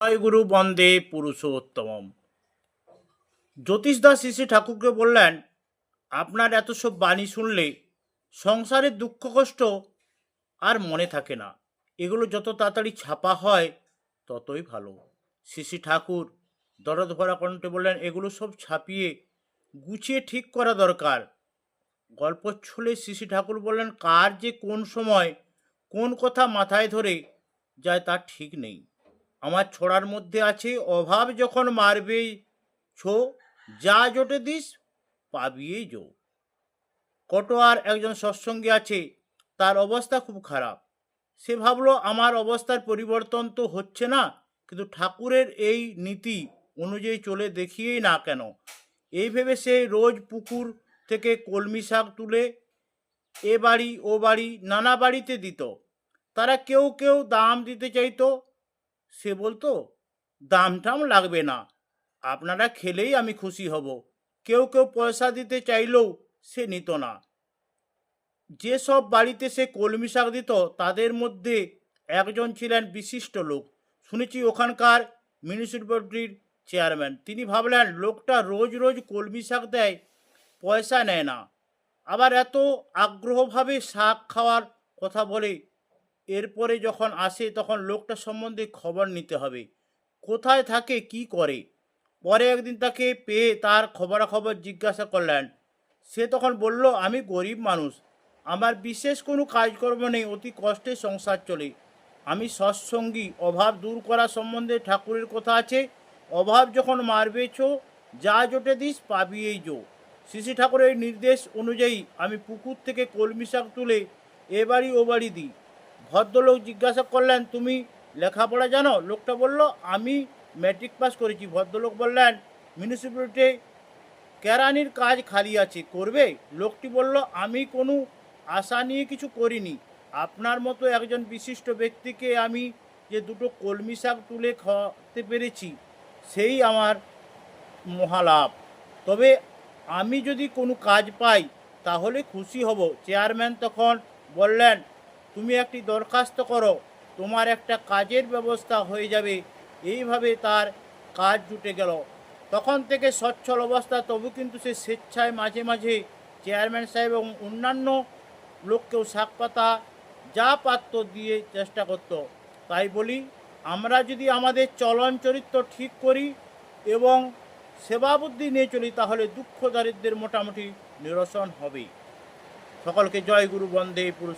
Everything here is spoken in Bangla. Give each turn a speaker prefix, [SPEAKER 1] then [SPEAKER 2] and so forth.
[SPEAKER 1] গুরু বন্দে পুরুষোত্তম জ্যোতিষ দাস শ্রী ঠাকুরকে বললেন, আপনার এত সব বাণী শুনলে সংসারের দুঃখ, কষ্ট আর মনে থাকে না। এগুলো যত তাড়াতাড়ি ছাপা হয়, ততই ভালো। শ্রী ঠাকুর দরদ ভরা কণ্ঠে বললেন, এগুলো সব ছাপিয়ে গুছিয়ে ঠিক করা দরকার। গল্প ছলে শ্রী ঠাকুর বললেন, কার যে কোন সময় কোন কথা মাথায় ধরে যায় তার ঠিক নেই। আমার ছড়ার মধ্যে আছে অভাব যখন মারবে, ছো, যা জোটে দিস পাবিয়ে জো। কটোয়ার একজন সৎসঙ্গী আছে, তার অবস্থা খুব খারাপ। সে ভাবলো, আমার অবস্থার পরিবর্তন তো হচ্ছে না, কিন্তু ঠাকুরের এই নীতি অনুযায়ী চলে দেখিয়েই না কেন? এই ভেবে সে রোজ পুকুর থেকে কলমি শাক তুলে এ বাড়ি, ও বাড়ি, নানা বাড়িতে দিত। তারা কেউ কেউ দাম দিতে চাইতো সে বলতো দাম টাম লাগবে না। আপনারা খেলেই আমি খুশি হব। কেউ কেউ পয়সা দিতে চাইলেও সে নিত না। যেসব বাড়িতে সে কলমি শাক দিত, তাদের মধ্যে একজন ছিলেন বিশিষ্ট লোক। শুনেছি ওখানকার মিউনিসিপ্যালিটির চেয়ারম্যান। তিনি ভাবলেন, লোকটা রোজ রোজ কলমি শাক দেয়, পয়সা নেয় না। আবার এত আগ্রহভাবে শাক খাওয়ার কথা বলে এরপরে যখন আসে তখন লোকটা সম্বন্ধে খবর নিতে হবে। কোথায় থাকে, কি করে? পরে একদিন তাকে পেয়ে তার খবরাখবর জিজ্ঞাসা করলেন। সে তখন বলল, আমি গরিব মানুষ। আমার বিশেষ কোনো কাজকর্ম নেই, অতি কষ্টে সংসার চলে। আমি সৎসঙ্গী। অভাব দূর করা সম্বন্ধে ঠাকুরের কথা আছে। অভাব যখন মারবেছ, যা জোটে দিস পাবিয়েই জো শ্রী ঠাকুরের নির্দেশ অনুযায়ী আমি পুকুর থেকে কলমি শাক তুলে এ বাড়ি ও বাড়ি দিই। ভদ্রলোক জিজ্ঞাসা করলেন, তুমি লেখাপড়া জানো? লোকটা বলল, আমি ম্যাট্রিক পাস করেছি। ভদ্রলোক বললেন, মিউনিসিপ্যালিটি কেরানির কাজ খালি আছে, করবে? লোকটি বলল, আমি কোনো আশা নিয়ে কিছু করিনি। আপনার মতো একজন বিশিষ্ট ব্যক্তিকে আমি যে দুটো কলমি শাক তুলে খাওয়াতে পেরেছি, সেই আমার মহালাভ। তবে আমি যদি কোনো কাজ পাই, তাহলে খুশি হব। চেয়ারম্যান তখন বললেন তুমি একটি দরখাস্ত করো, তোমার একটা কাজের ব্যবস্থা হয়ে যাবে। এইভাবে তার কাজ জুটে গেল। তখন থেকে সচ্ছল অবস্থা, তবু কিন্তু সে স্বেচ্ছায় মাঝে মাঝে চেয়ারম্যান সাহেব এবং অন্যান্য লোককেও শাক পাতা যা পাত্র দিয়ে চেষ্টা করত। তাই বলি, আমরা যদি আমাদের চলন চরিত্র ঠিক করি এবং সেবাবুদ্ধি নিয়ে চলি, তাহলে দুঃখ দারিদ্রের মোটামুটি নিরসন হবে সকলকে জয় গুরু বন্দে পুরুষ